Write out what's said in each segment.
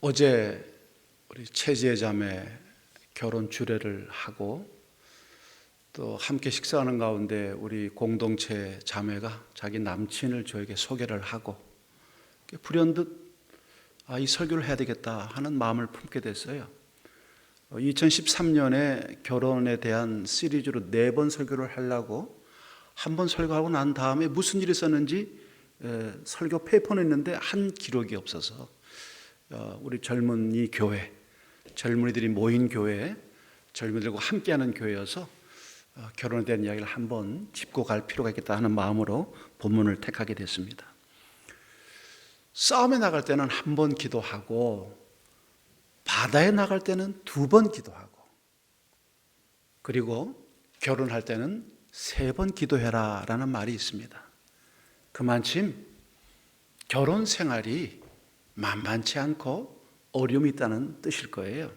어제 우리 최지혜 자매 결혼 주례를 하고 또 함께 식사하는 가운데 우리 공동체 자매가 자기 남친을 저에게 소개를 하고 불현듯 아, 이 설교를 해야 되겠다 하는 마음을 품게 됐어요. 2013년에 결혼에 대한 시리즈로 네 번 설교를 하려고 한 번 설교하고 난 다음에 무슨 일이 있었는지 에, 설교 페이퍼는 있는데 한 기록이 없어서 어, 우리 젊은이 교회, 젊은이들이 모인 교회, 젊은이들과 함께하는 교회여서 어, 결혼에 대한 이야기를 한번 짚고 갈 필요가 있겠다 하는 마음으로 본문을 택하게 됐습니다. 싸움에 나갈 때는 한 번 기도하고 바다에 나갈 때는 두 번 기도하고 그리고 결혼할 때는 세 번 기도해라 라는 말이 있습니다. 그만큼 결혼 생활이 만만치 않고 어려움이 있다는 뜻일 거예요.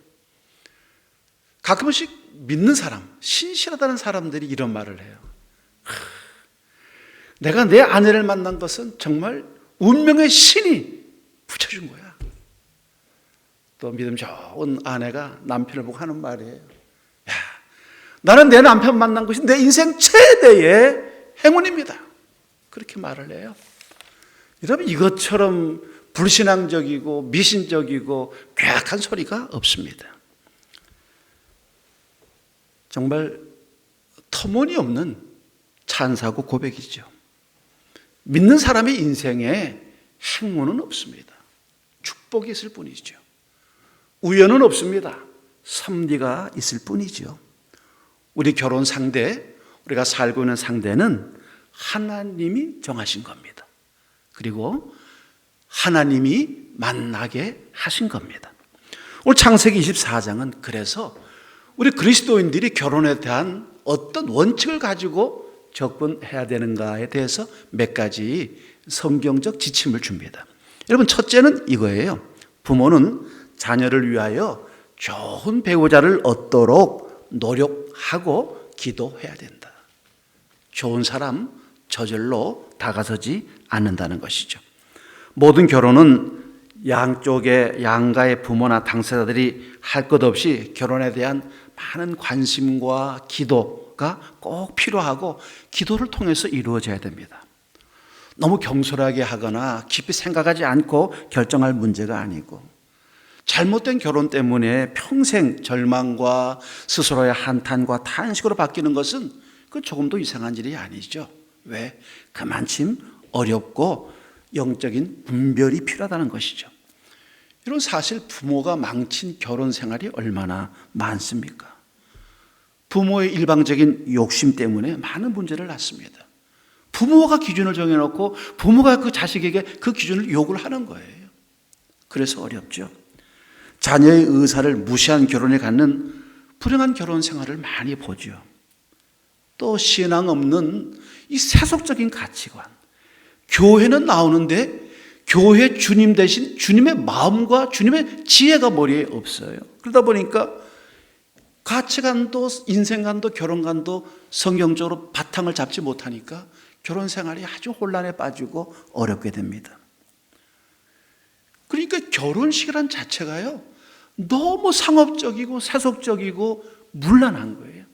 가끔씩 믿는 사람, 신실하다는 사람들이 이런 말을 해요. 하, 내가 내 아내를 만난 것은 정말 운명의 신이 붙여준 거야. 또 믿음 좋은 아내가 남편을 보고 하는 말이에요. 야, 나는 내 남편 만난 것이 내 인생 최대의 행운입니다. 그렇게 말을 해요. 여러분 이것처럼 불신앙적이고 미신적이고 괴악한 소리가 없습니다. 정말 터무니없는 찬사고 고백이죠. 믿는 사람의 인생에 행운은 없습니다. 축복이 있을 뿐이죠. 우연은 없습니다. 섭리가 있을 뿐이죠. 우리 결혼 상대, 우리가 살고 있는 상대는 하나님이 정하신 겁니다. 그리고 하나님이 만나게 하신 겁니다. 오늘 창세기 24장은 그래서 우리 그리스도인들이 결혼에 대한 어떤 원칙을 가지고 접근해야 되는가에 대해서 몇 가지 성경적 지침을 줍니다. 여러분, 첫째는 이거예요. 부모는 자녀를 위하여 좋은 배우자를 얻도록 노력하고 기도해야 된다. 좋은 사람 저절로 다가서지 않는다는 것이죠. 모든 결혼은 양쪽의 양가의 부모나 당사자들이 할 것 없이 결혼에 대한 많은 관심과 기도가 꼭 필요하고 기도를 통해서 이루어져야 됩니다. 너무 경솔하게 하거나 깊이 생각하지 않고 결정할 문제가 아니고 잘못된 결혼 때문에 평생 절망과 스스로의 한탄과 탄식으로 바뀌는 것은 그 조금도 이상한 일이 아니죠. 왜? 그만큼 어렵고 영적인 분별이 필요하다는 것이죠. 이런 사실 부모가 망친 결혼 생활이 얼마나 많습니까? 부모의 일방적인 욕심 때문에 많은 문제를 낳습니다. 부모가 기준을 정해놓고 부모가 그 자식에게 그 기준을 요구를 하는 거예요. 그래서 어렵죠. 자녀의 의사를 무시한 결혼에 갖는 불행한 결혼 생활을 많이 보죠. 또 신앙 없는 이 세속적인 가치관. 교회는 나오는데 교회 주님 대신 주님의 마음과 주님의 지혜가 머리에 없어요. 그러다 보니까 가치관도 인생관도 결혼관도 성경적으로 바탕을 잡지 못하니까 결혼 생활이 아주 혼란에 빠지고 어렵게 됩니다. 그러니까 결혼식이란 자체가요. 너무 상업적이고 세속적이고 문란한 거예요.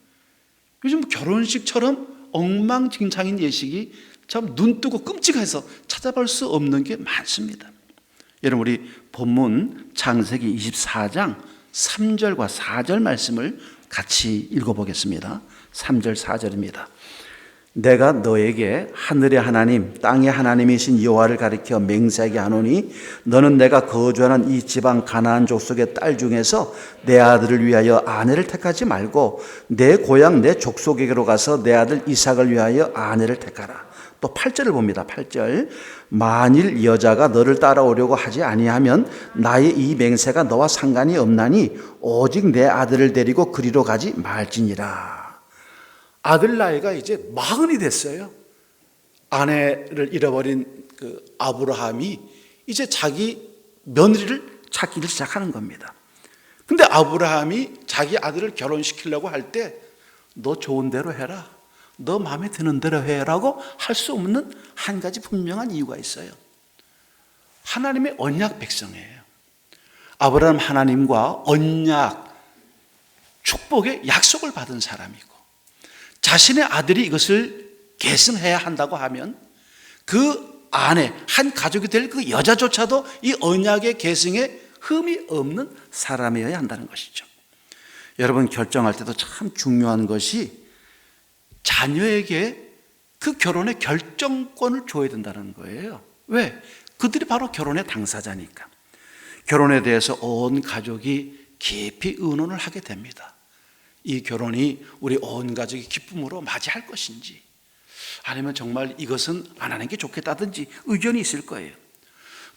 요즘 결혼식처럼 엉망진창인 예식이 참 눈뜨고 끔찍해서 찾아볼 수 없는 게 많습니다. 여러분 우리 본문 창세기 24장 3절과 4절 말씀을 같이 읽어보겠습니다. 3절 4절입니다. 내가 너에게 하늘의 하나님, 땅의 하나님이신 여호와를 가리켜 맹세하게 하노니 너는 내가 거주하는 이 지방 가나안 족속의 딸 중에서 내 아들을 위하여 아내를 택하지 말고 내 고향 내 족속에게로 가서 내 아들 이삭을 위하여 아내를 택하라. 또 8절을 봅니다. 8절. 만일 여자가 너를 따라오려고 하지 아니하면 나의 이 맹세가 너와 상관이 없나니 오직 내 아들을 데리고 그리로 가지 말지니라. 아들 나이가 이제 마흔이 됐어요. 아내를 잃어버린 그 아브라함이 이제 자기 며느리를 찾기를 시작하는 겁니다. 근데 아브라함이 자기 아들을 결혼시키려고 할 때 너 좋은 대로 해라. 너 마음에 드는 대로 해라고 할 수 없는 한 가지 분명한 이유가 있어요. 하나님의 언약 백성이에요. 아브라함 하나님과 언약, 축복의 약속을 받은 사람이고 자신의 아들이 이것을 계승해야 한다고 하면 그 안에 한 가족이 될 그 여자조차도 이 언약의 계승에 흠이 없는 사람이어야 한다는 것이죠. 여러분 결정할 때도 참 중요한 것이 자녀에게 그 결혼의 결정권을 줘야 된다는 거예요. 왜? 그들이 바로 결혼의 당사자니까. 결혼에 대해서 온 가족이 깊이 의논을 하게 됩니다. 이 결혼이 우리 온 가족이 기쁨으로 맞이할 것인지, 아니면 정말 이것은 안 하는 게 좋겠다든지 의견이 있을 거예요.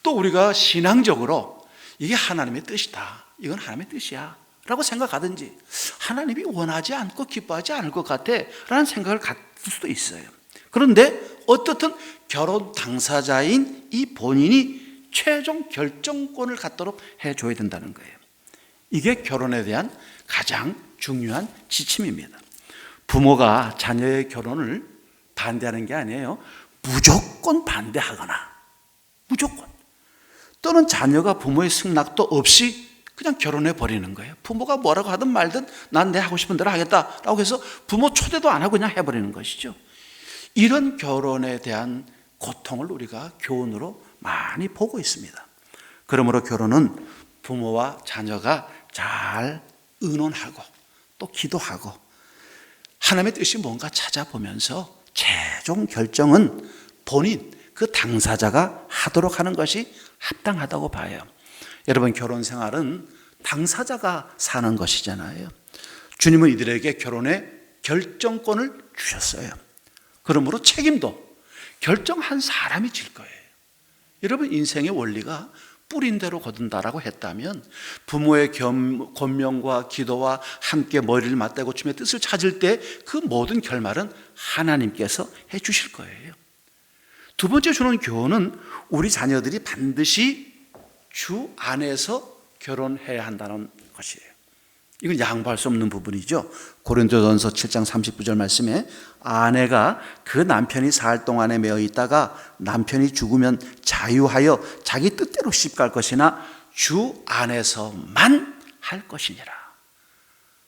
또 우리가 신앙적으로 이게 하나님의 뜻이다. 이건 하나님의 뜻이야. 라고 생각하든지 하나님이 원하지 않고 기뻐하지 않을 것 같아 라는 생각을 갖을 수도 있어요. 그런데 어떻든 결혼 당사자인 이 본인이 최종 결정권을 갖도록 해줘야 된다는 거예요. 이게 결혼에 대한 가장 중요한 지침입니다. 부모가 자녀의 결혼을 반대하는 게 아니에요. 무조건 반대하거나, 무조건. 또는 자녀가 부모의 승낙도 없이 그냥 결혼해 버리는 거예요. 부모가 뭐라고 하든 말든 난 내 하고 싶은 대로 하겠다라고 해서 부모 초대도 안 하고 그냥 해버리는 것이죠. 이런 결혼에 대한 고통을 우리가 교훈으로 많이 보고 있습니다. 그러므로 결혼은 부모와 자녀가 잘 의논하고 또 기도하고 하나님의 뜻이 뭔가 찾아보면서 최종 결정은 본인 그 당사자가 하도록 하는 것이 합당하다고 봐요. 여러분 결혼 생활은 당사자가 사는 것이잖아요. 주님은 이들에게 결혼의 결정권을 주셨어요. 그러므로 책임도 결정한 사람이 질 거예요. 여러분 인생의 원리가 뿌린 대로 거둔다라고 했다면 부모의 겸, 권명과 기도와 함께 머리를 맞대고 주님의 뜻을 찾을 때 그 모든 결말은 하나님께서 해 주실 거예요. 두 번째 주는 교훈은 우리 자녀들이 반드시 주 안에서 결혼해야 한다는 것이에요. 이건 양보할 수 없는 부분이죠. 고린도전서 7장 39절 말씀에 아내가 그 남편이 살 동안에 매어 있다가 남편이 죽으면 자유하여 자기 뜻대로 시집갈 것이나 주 안에서만 할 것이니라.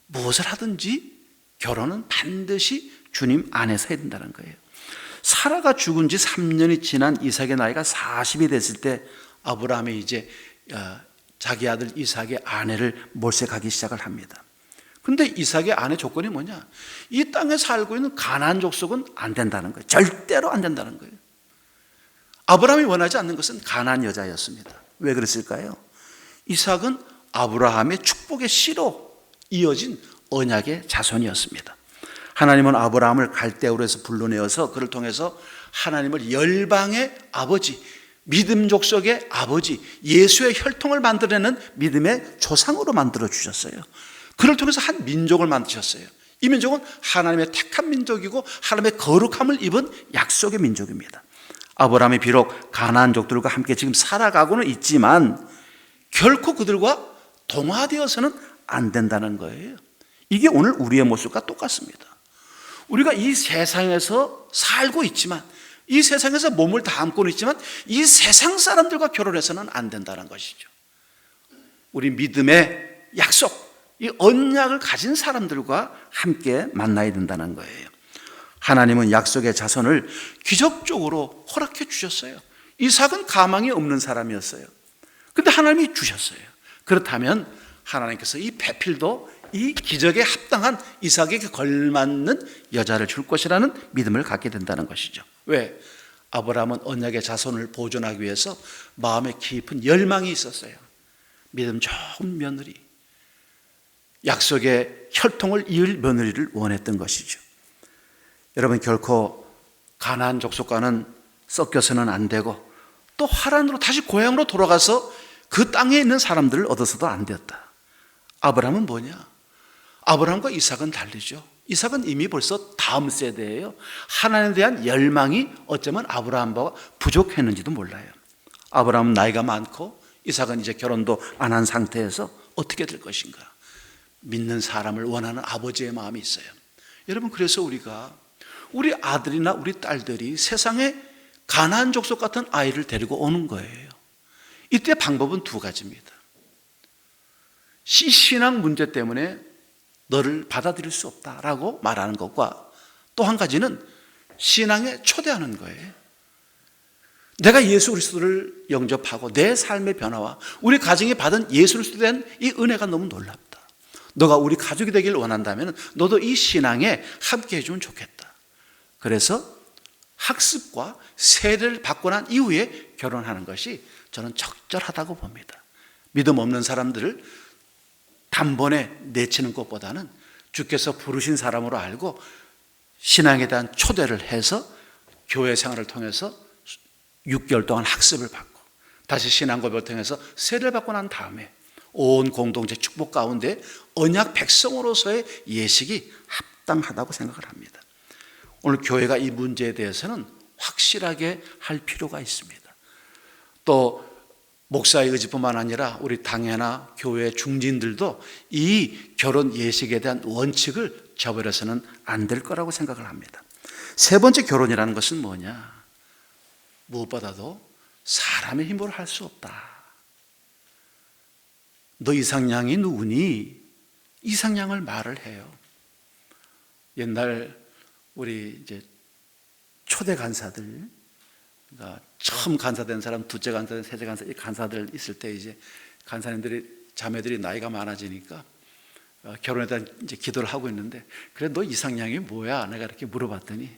무엇을 하든지 결혼은 반드시 주님 안에서 해야 된다는 거예요. 사라가 죽은 지 3년이 지난 이삭의 나이가 40이 됐을 때 아브라함이 이제 어, 자기 아들 이삭의 아내를 몰색하기 시작을 합니다. 근데 이삭의 아내 조건이 뭐냐? 이 땅에 살고 있는 가나안 족속은 안 된다는 거예요. 절대로 안 된다는 거예요. 아브라함이 원하지 않는 것은 가나안 여자였습니다. 왜 그랬을까요? 이삭은 아브라함의 축복의 씨로 이어진 언약의 자손이었습니다. 하나님은 아브라함을 갈대우에서 불러내어서 그를 통해서 하나님을 열방의 아버지, 믿음 족속의 아버지, 예수의 혈통을 만들어내는 믿음의 조상으로 만들어 주셨어요. 그를 통해서 한 민족을 만드셨어요. 이 민족은 하나님의 택한 민족이고 하나님의 거룩함을 입은 약속의 민족입니다. 아브라함이 비록 가나안 족들과 함께 지금 살아가고는 있지만 결코 그들과 동화되어서는 안 된다는 거예요. 이게 오늘 우리의 모습과 똑같습니다. 우리가 이 세상에서 살고 있지만 이 세상에서 몸을 담고 있지만 이 세상 사람들과 결혼해서는 안 된다는 것이죠. 우리 믿음의 약속, 이 언약을 가진 사람들과 함께 만나야 된다는 거예요. 하나님은 약속의 자손을 기적적으로 허락해 주셨어요. 이삭은 가망이 없는 사람이었어요. 근데 하나님이 주셨어요. 그렇다면 하나님께서 이 배필도 이 기적에 합당한 이삭에게 걸맞는 여자를 줄 것이라는 믿음을 갖게 된다는 것이죠. 왜? 아브라함은 언약의 자손을 보존하기 위해서 마음에 깊은 열망이 있었어요. 믿음 좋은 며느리, 약속의 혈통을 이을 며느리를 원했던 것이죠. 여러분 결코 가나안 족속과는 섞여서는 안 되고 또 하란으로 다시 고향으로 돌아가서 그 땅에 있는 사람들을 얻어서도 안 되었다. 아브라함은 뭐냐? 아브라함과 이삭은 다르죠. 이삭은 이미 벌써 다음 세대예요. 하나님에 대한 열망이 어쩌면 아브라함과 부족했는지도 몰라요. 아브라함은 나이가 많고 이삭은 이제 결혼도 안 한 상태에서 어떻게 될 것인가? 믿는 사람을 원하는 아버지의 마음이 있어요. 여러분 그래서 우리가 우리 아들이나 우리 딸들이 세상에 가난안 족속 같은 아이를 데리고 오는 거예요. 이때 방법은 두 가지입니다. 시- 신앙 문제 때문에 너를 받아들일 수 없다라고 말하는 것과 또 한 가지는 신앙에 초대하는 거예요. 내가 예수 그리스도를 영접하고 내 삶의 변화와 우리 가정이 받은 예수 그리스도에 대한 이 은혜가 너무 놀랍다. 너가 우리 가족이 되길 원한다면 너도 이 신앙에 함께 해주면 좋겠다. 그래서 학습과 세례를 받고 난 이후에 결혼하는 것이 저는 적절하다고 봅니다. 믿음 없는 사람들을 단번에 내치는 것보다는 주께서 부르신 사람으로 알고 신앙에 대한 초대를 해서 교회 생활을 통해서 6개월 동안 학습을 받고 다시 신앙 고백을 통해서 세례를 받고 난 다음에 온 공동체 축복 가운데 언약 백성으로서의 예식이 합당하다고 생각을 합니다. 오늘 교회가 이 문제에 대해서는 확실하게 할 필요가 있습니다. 또 목사의 의지뿐만 아니라 우리 당회나 교회 중진들도 이 결혼 예식에 대한 원칙을 저버려서는 안 될 거라고 생각을 합니다. 세 번째 결혼이라는 것은 뭐냐? 무엇보다도 사람의 힘으로 할 수 없다. 너 이상양이 누구니? 이상양을 말을 해요. 옛날 우리 이제 초대 간사들, 그러니까 처음 간사된 사람, 둘째 간사된 셋째 간사, 이 간사들 있을 때 이제 간사님들이 자매들이 나이가 많아지니까 어, 결혼에 대한 이제 기도를 하고 있는데 그래 너 이상량이 뭐야? 내가 이렇게 물어봤더니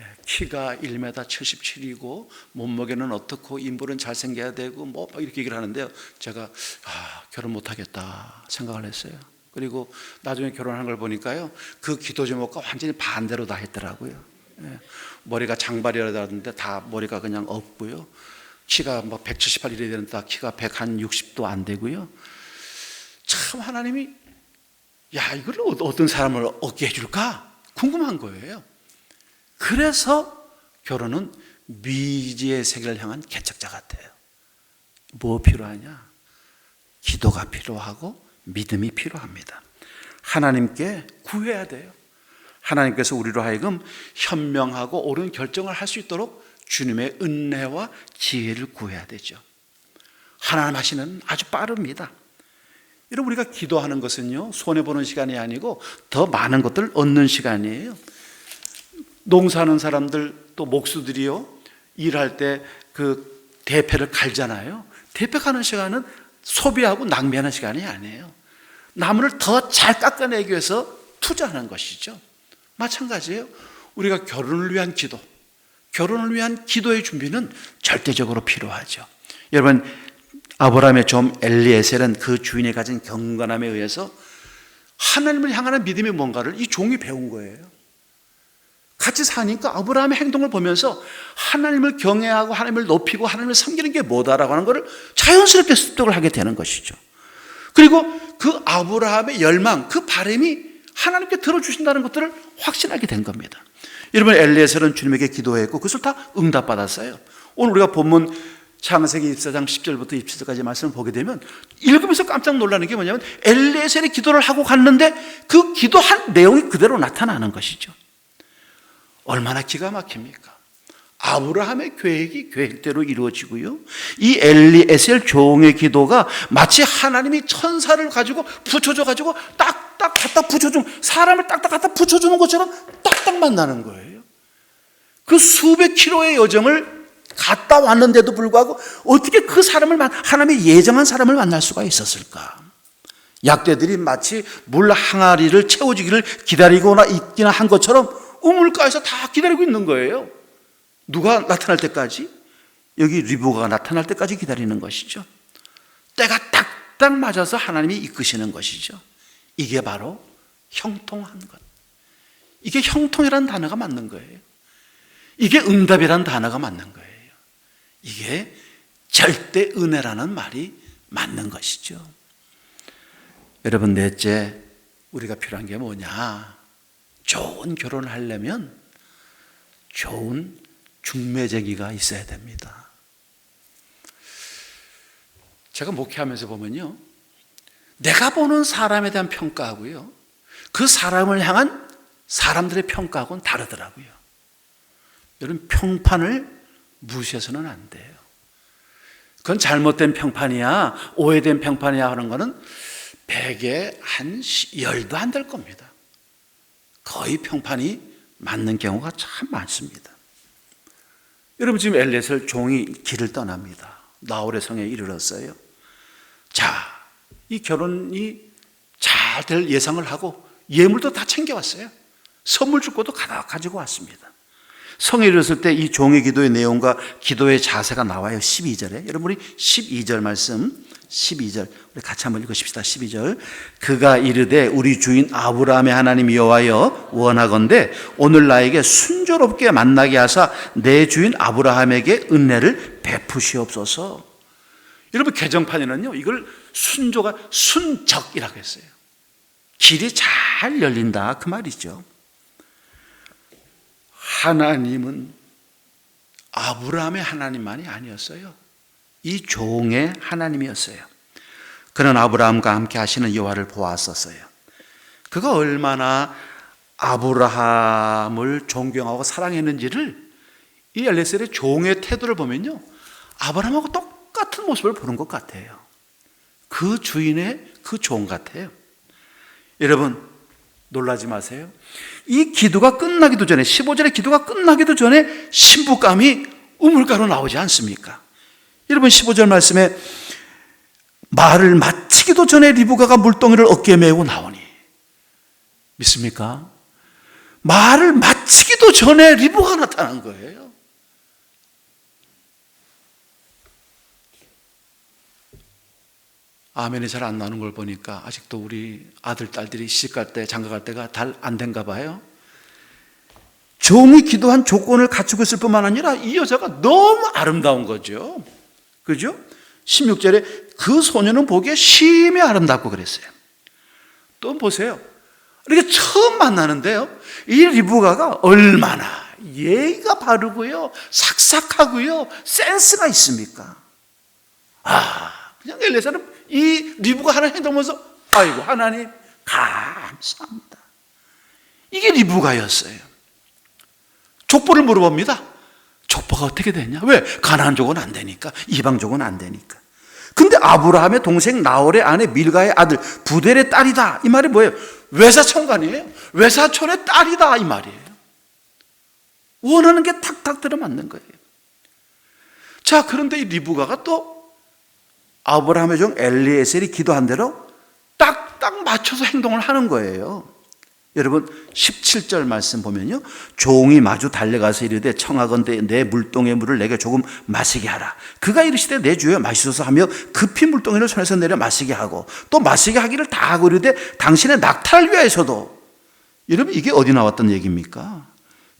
예, 키가 1m 77이고 몸무게는 어떻고 인물은 잘생겨야 되고 뭐 이렇게 얘기를 하는데요. 제가 아, 결혼 못 하겠다 생각을 했어요. 그리고 나중에 결혼한 걸 보니까요. 그 기도 제목과 완전히 반대로 다 했더라고요. 예, 머리가 장발이라는데 다 머리가 그냥 없고요. 키가 뭐 178 이래야 되는데 다 키가 160도 안 되고요. 참 하나님이 야 이걸 어- 어떤 사람을 얻게 해줄까 궁금한 거예요. 그래서 결혼은 미지의 세계를 향한 개척자 같아요. 뭐 필요하냐? 기도가 필요하고 믿음이 필요합니다. 하나님께 구해야 돼요. 하나님께서 우리로 하여금 현명하고 옳은 결정을 할 수 있도록 주님의 은혜와 지혜를 구해야 되죠. 하나님 하시는 아주 빠릅니다. 여러분 우리가 기도하는 것은요 손해 보는 시간이 아니고 더 많은 것들을 얻는 시간이에요. 농사하는 사람들 또 목수들이요 일할 때 그 대패를 갈잖아요. 대패 가는 시간은 소비하고 낭비하는 시간이 아니에요. 나무를 더 잘 깎아내기 위해서 투자하는 것이죠. 마찬가지예요. 우리가 결혼을 위한 기도, 결혼을 위한 기도의 준비는 절대적으로 필요하죠. 여러분 아브라함의 좀 엘리에셀은 그 주인이 가진 경건함에 의해서 하나님을 향하는 믿음이 뭔가를 이 종이 배운 거예요. 같이 사니까 아브라함의 행동을 보면서 하나님을 경외하고 하나님을 높이고 하나님을 섬기는 게 뭐다라고 하는 것을 자연스럽게 습득을 하게 되는 것이죠. 그리고 그 아브라함의 열망, 그 바람이 하나님께 들어주신다는 것들을 확신하게 된 겁니다. 여러분 엘리에셀은 주님에게 기도했고 그것을 다 응답받았어요. 오늘 우리가 본문 창세기 24장 10절부터 27절까지 말씀을 보게 되면 읽으면서 깜짝 놀라는 게 뭐냐면 엘리에셀이 기도를 하고 갔는데 그 기도한 내용이 그대로 나타나는 것이죠. 얼마나 기가 막힙니까? 아브라함의 계획이 계획대로 이루어지고요. 이 엘리에셀 종의 기도가 마치 하나님이 천사를 가지고 붙여줘 가지고 딱 딱 갖다 붙여준 사람을 딱딱 갖다 붙여주는 것처럼 딱딱 만나는 거예요. 그 수백 킬로의 여정을 갔다 왔는데도 불구하고 어떻게 그 사람을 만 하나님이 예정한 사람을 만날 수가 있었을까? 약대들이 마치 물 항아리를 채워주기를 기다리거나 있기나 한 것처럼 우물가에서 다 기다리고 있는 거예요. 누가 나타날 때까지? 여기 리브가 나타날 때까지 기다리는 것이죠. 때가 딱딱 맞아서 하나님이 이끄시는 것이죠. 이게 바로 형통한 것. 이게 형통이라는 단어가 맞는 거예요. 이게 응답이라는 단어가 맞는 거예요. 이게 절대 은혜라는 말이 맞는 것이죠. 여러분, 넷째, 우리가 필요한 게 뭐냐? 좋은 결혼을 하려면 좋은 중매쟁이가 있어야 됩니다. 제가 목회하면서 보면요. 내가 보는 사람에 대한 평가하고요. 그 사람을 향한 사람들의 평가하고는 다르더라고요. 여러분, 평판을 무시해서는 안 돼요. 그건 잘못된 평판이야, 오해된 평판이야 하는 거는 100에 한 시- 열도 안 될 겁니다. 거의 평판이 맞는 경우가 참 많습니다. 여러분 지금 엘렛을 종이 길을 떠납니다. 나홀의 성에 이르렀어요. 자, 이 결혼이 잘 될 예상을 하고 예물도 다 챙겨왔어요. 선물 줄 것도 가득 가지고 왔습니다. 성에 이르렀을 때 이 종의 기도의 내용과 기도의 자세가 나와요. 12절에. 여러분이 12절 말씀 12절 우리 같이 한번 읽으십시다. 12절 그가 이르되 우리 주인 아브라함의 하나님 여호와여 원하건대 오늘 나에게 순조롭게 만나게 하사 내 주인 아브라함에게 은혜를 베푸시옵소서. 여러분 개정판에는요 이걸 순조가 순적이라고 했어요. 길이 잘 열린다 그 말이죠. 하나님은 아브라함의 하나님만이 아니었어요. 이 종의 하나님이었어요. 그는 아브라함과 함께 하시는 여호와를 보았었어요. 그가 얼마나 아브라함을 존경하고 사랑했는지를 이 엘레셀의 종의 태도를 보면요. 아브라함하고 똑 같은 모습을 보는 것 같아요. 그 주인의 그 종 같아요. 여러분, 놀라지 마세요. 이 기도가 끝나기도 전에, 15절의 기도가 끝나기도 전에 신부감이 우물가로 나오지 않습니까? 여러분, 15절 말씀에 말을 마치기도 전에 리브가가 물동이를 어깨에 메고 나오니. 믿습니까? 말을 마치기도 전에 리브가 나타난 거예요. 아멘이 잘 안 나는 걸 보니까 아직도 우리 아들, 딸들이 시집갈 때, 장가갈 때가 잘 안 된가 봐요. 종이 기도한 조건을 갖추고 있을 뿐만 아니라 이 여자가 너무 아름다운 거죠. 그죠? 16절에 그 소녀는 보기에 심히 아름답고 그랬어요. 또 보세요. 이렇게 처음 만나는데요. 이 리브가가 얼마나 예의가 바르고요. 삭삭하고요. 센스가 있습니까? 아, 그냥 엘레사는 이 리브가 하나 행동 보면서 아이고 하나님 감사합니다. 이게 리브가였어요. 족보를 물어봅니다. 족보가 어떻게 되냐? 왜? 가나안족은 안 되니까. 이방족은 안 되니까. 근데 아브라함의 동생 나홀의 아내 밀가의 아들 부델의 딸이다. 이 말이 뭐예요? 외사촌간이에요. 외사촌의 딸이다 이 말이에요. 원하는 게 탁탁 들어맞는 거예요. 자, 그런데 이 리브가가 또 아브라함의 종 엘리에셀이 기도한 대로 딱딱 맞춰서 행동을 하는 거예요. 여러분 17절 말씀 보면요. 종이 마주 달려가서 이르되 청하건대 내 물동의 물을 내게 조금 마시게 하라. 그가 이르시되 내 주여 마시소서 하며 급히 물동이를 손에서 내려 마시게 하고 또 마시게 하기를 다 하고 이르되 당신의 낙타를 위하여서도 여러분 이게 어디 나왔던 얘기입니까?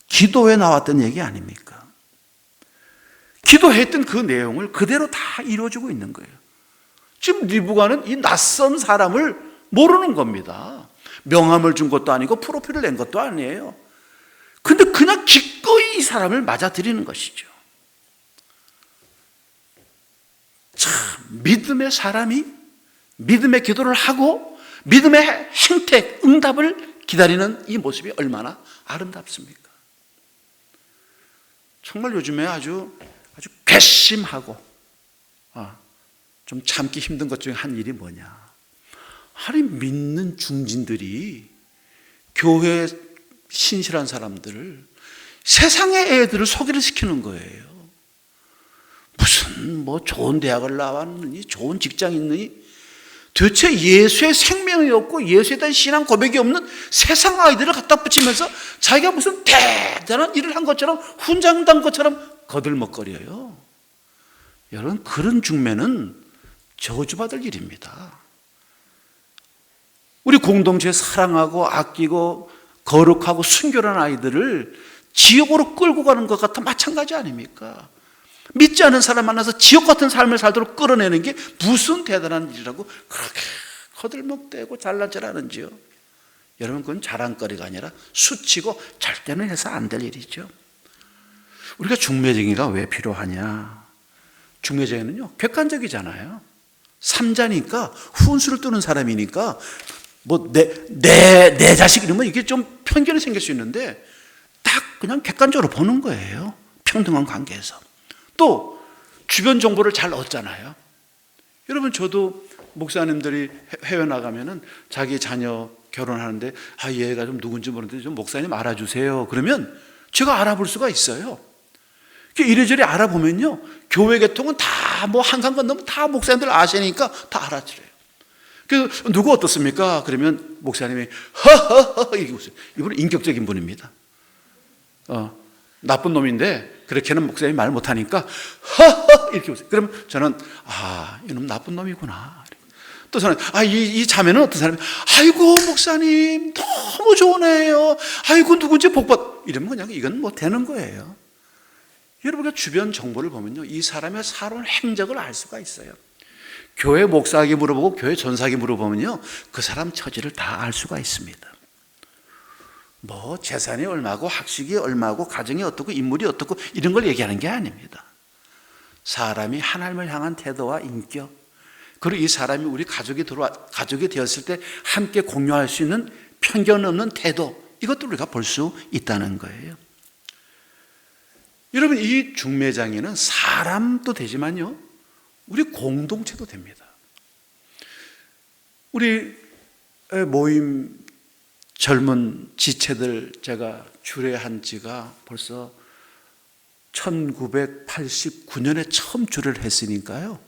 기도에 나왔던 얘기 아닙니까? 기도했던 그 내용을 그대로 다 이루어지고 있는 거예요. 지금 리브가는 이 낯선 사람을 모르는 겁니다. 명함을 준 것도 아니고 프로필을 낸 것도 아니에요. 근데 그냥 기꺼이 이 사람을 맞아들이는 것이죠. 참, 믿음의 사람이 믿음의 기도를 하고 믿음의 행태, 응답을 기다리는 이 모습이 얼마나 아름답습니까? 정말 요즘에 아주 아주 괘씸하고 아, 좀 참기 힘든 것 중에 한 일이 뭐냐? 하나님 믿는 중진들이 교회 신실한 사람들을 세상의 애들을 소개를 시키는 거예요. 무슨 뭐 좋은 대학을 나왔느니 좋은 직장이 있느니 도대체 예수의 생명이 없고 예수에 대한 신앙 고백이 없는 세상 아이들을 갖다 붙이면서 자기가 무슨 대단한 일을 한 것처럼 훈장단 것처럼 거들먹거려요. 여러분 그런 중매는 저주받을 일입니다. 우리 공동체에 사랑하고 아끼고 거룩하고 순결한 아이들을 지옥으로 끌고 가는 것 같아 마찬가지 아닙니까? 믿지 않은 사람 만나서 지옥 같은 삶을 살도록 끌어내는 게 무슨 대단한 일이라고 그렇게 거들먹대고 잘난 척 하는지요. 여러분 그건 자랑거리가 아니라 수치고 절대는 해서 안 될 일이죠. 우리가 중매쟁이가 왜 필요하냐? 중매쟁이는요 객관적이잖아요. 삼자니까 훈수를 뜨는 사람이니까 뭐 내 내 내 자식 이러면 이게 좀 편견이 생길 수 있는데 딱 그냥 객관적으로 보는 거예요. 평등한 관계에서. 또 주변 정보를 잘 얻잖아요. 여러분 저도 목사님들이 해- 해외 나가면은 자기 자녀 결혼하는데 아 얘가 좀 누군지 모르는데 좀 목사님 알아주세요. 그러면 제가 알아볼 수가 있어요. 그 이래저래 알아보면요 교회 계통은 다 뭐 한강 건너면 다 목사님들 아시니까 다 알아주래요. 그 누구 어떻습니까? 그러면 목사님이 허허허 이렇게 웃어요. 이분은 인격적인 분입니다. 어, 나쁜 놈인데 그렇게는 목사님이 말 못하니까 허허 이렇게 웃어요. 그럼 저는 아 이놈 나쁜 놈이구나. 또 저는 아이 이 자매는 어떤 사람이 아이고 목사님 너무 좋은 애예요. 아이고 누군지 복받 이러면 그냥 이건 뭐 되는 거예요. 여러분가 주변 정보를 보면요 이 사람의 살아온 행적을 알 수가 있어요. 교회 목사에게 물어보고 교회 전사에게 물어보면요 그 사람 처지를 다 알 수가 있습니다. 뭐 재산이 얼마고 학식이 얼마고 가정이 어떻고 인물이 어떻고 이런 걸 얘기하는 게 아닙니다. 사람이 하나님을 향한 태도와 인격 그리고 이 사람이 우리 가족이 들어와 가족이 되었을 때 함께 공유할 수 있는 편견 없는 태도 이것도 우리가 볼 수 있다는 거예요. 여러분 이 중매장에는 사람도 되지만요 우리 공동체도 됩니다. 우리 모임 젊은 지체들 제가 주례한 지가 벌써 1989년에 처음 주례를 했으니까요.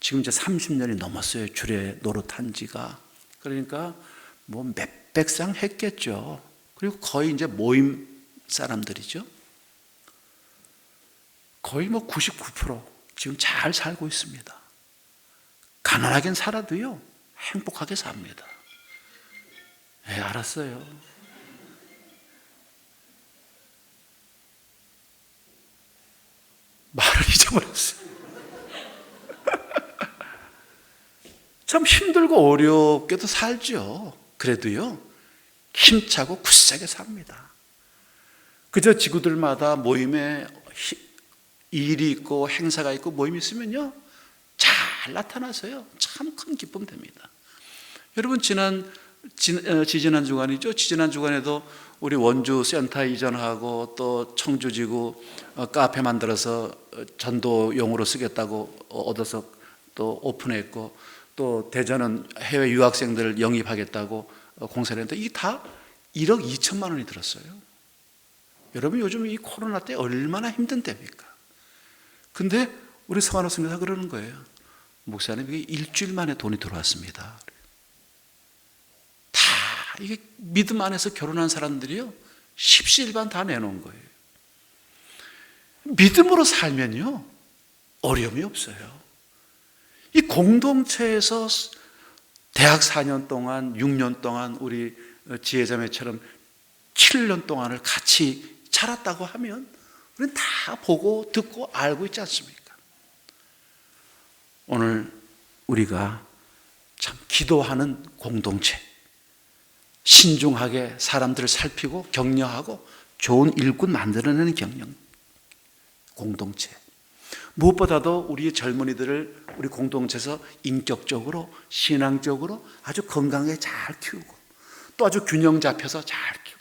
지금 이제 30년이 넘었어요. 주례 노릇한 지가. 그러니까 뭐 몇백 상 했겠죠. 그리고 거의 이제 모임 사람들이죠. 거의 뭐 99% 지금 잘 살고 있습니다. 가난하긴 살아도요. 행복하게 삽니다. 예, 알았어요. 말을 잊어버렸어요. 참 힘들고 어렵게도 살죠. 그래도요, 힘차고 굳세게 삽니다. 그저 지구들마다 모임에 히- 일이 있고 행사가 있고 모임이 있으면요, 잘 나타나서요, 참 큰 기쁨 됩니다. 여러분, 지난, 지, 어, 지지난 주간이죠. 지지난 주간에도 우리 원주 센터 이전하고 또 청주지구 어, 카페 만들어서 어, 전도용으로 쓰겠다고 어, 얻어서 또 오픈했고 또 대전은 해외 유학생들을 영입하겠다고 어, 공사를 했는데 이게 다 1억 2천만 원이 들었어요. 여러분 요즘 이 코로나 때 얼마나 힘든 때입니까? 근데 우리 성환호 선교사 그러는 거예요. 목사님 이게 일주일 만에 돈이 들어왔습니다. 다 이게 믿음 안에서 결혼한 사람들이요 십시일반 다 내놓은 거예요. 믿음으로 살면요 어려움이 없어요. 이 공동체에서 대학 4년 동안 6년 동안 우리 지혜자매처럼 7년 동안을 같이 자랐다고 하면 우리는 다 보고 듣고 알고 있지 않습니까? 오늘 우리가 참 기도하는 공동체, 신중하게 사람들을 살피고 격려하고 좋은 일꾼 만들어내는 경영 공동체. 무엇보다도 우리 젊은이들을 우리 공동체에서 인격적으로 신앙적으로 아주 건강하게 잘 키우고 또 아주 균형 잡혀서 잘 키우고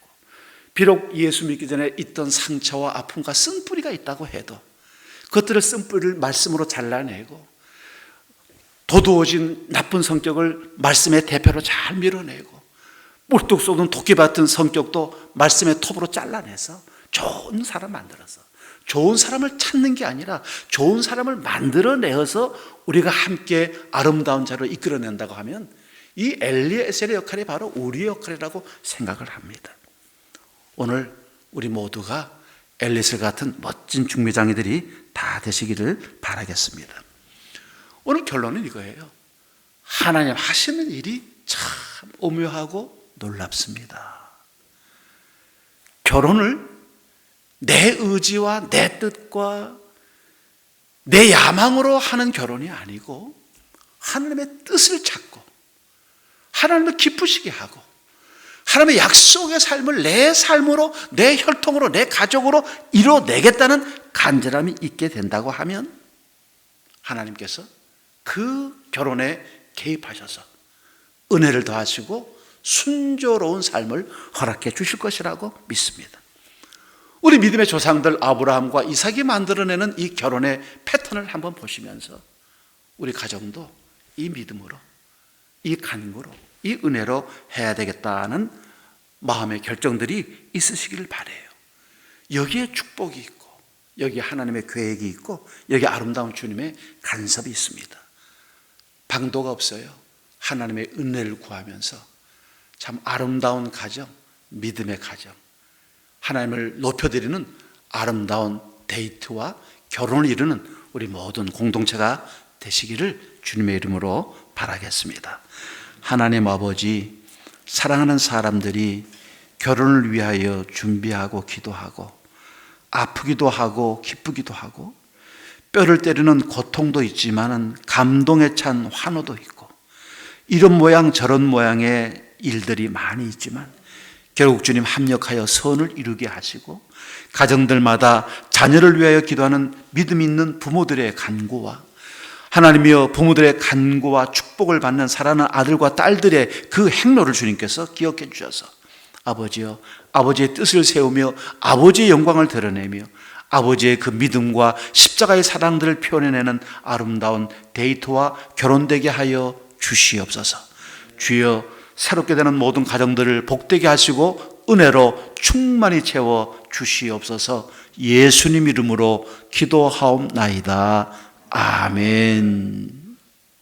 비록 예수 믿기 전에 있던 상처와 아픔과 쓴뿌리가 있다고 해도 그것들을 쓴뿌리를 말씀으로 잘라내고 도두어진 나쁜 성격을 말씀의 대표로 잘 밀어내고 뿔뚝 쏘는 토끼 같은 성격도 말씀의 톱으로 잘라내서 좋은 사람 만들어서 좋은 사람을 찾는 게 아니라 좋은 사람을 만들어내어서 우리가 함께 아름다운 자로 이끌어낸다고 하면 이 엘리에셀의 역할이 바로 우리의 역할이라고 생각을 합니다. 오늘 우리 모두가 엘리셀 같은 멋진 중매장이들이 다 되시기를 바라겠습니다. 오늘 결론은 이거예요. 하나님 하시는 일이 참 오묘하고 놀랍습니다. 결혼을 내 의지와 내 뜻과 내 야망으로 하는 결혼이 아니고 하나님의 뜻을 찾고 하나님을 기쁘시게 하고 하나님의 약속의 삶을 내 삶으로 내 혈통으로 내 가족으로 이뤄내겠다는 간절함이 있게 된다고 하면 하나님께서 그 결혼에 개입하셔서 은혜를 더하시고 순조로운 삶을 허락해 주실 것이라고 믿습니다. 우리 믿음의 조상들 아브라함과 이삭이 만들어내는 이 결혼의 패턴을 한번 보시면서 우리 가정도 이 믿음으로 이 간구로, 이 은혜로 해야 되겠다는 마음의 결정들이 있으시기를 바래요. 여기에 축복이 있고, 여기 하나님의 계획이 있고, 여기 아름다운 주님의 간섭이 있습니다. 방도가 없어요. 하나님의 은혜를 구하면서 참 아름다운 가정, 믿음의 가정, 하나님을 높여드리는 아름다운 데이트와 결혼을 이루는 우리 모든 공동체가 되시기를 주님의 이름으로 바라겠습니다. 하나님 아버지, 사랑하는 사람들이 결혼을 위하여 준비하고 기도하고 아프기도 하고 기쁘기도 하고 뼈를 때리는 고통도 있지만은 감동에 찬 환호도 있고 이런 모양 저런 모양의 일들이 많이 있지만 결국 주님 합력하여 선을 이루게 하시고 가정들마다 자녀를 위하여 기도하는 믿음 있는 부모들의 간구와 하나님이여 부모들의 간구와 축복을 받는 사랑하는 아들과 딸들의 그 행로를 주님께서 기억해 주셔서 아버지여 아버지의 뜻을 세우며 아버지의 영광을 드러내며 아버지의 그 믿음과 십자가의 사랑들을 표현해내는 아름다운 데이트와 결혼되게 하여 주시옵소서. 주여 새롭게 되는 모든 가정들을 복되게 하시고 은혜로 충만히 채워 주시옵소서. 예수님 이름으로 기도하옵나이다. 아멘.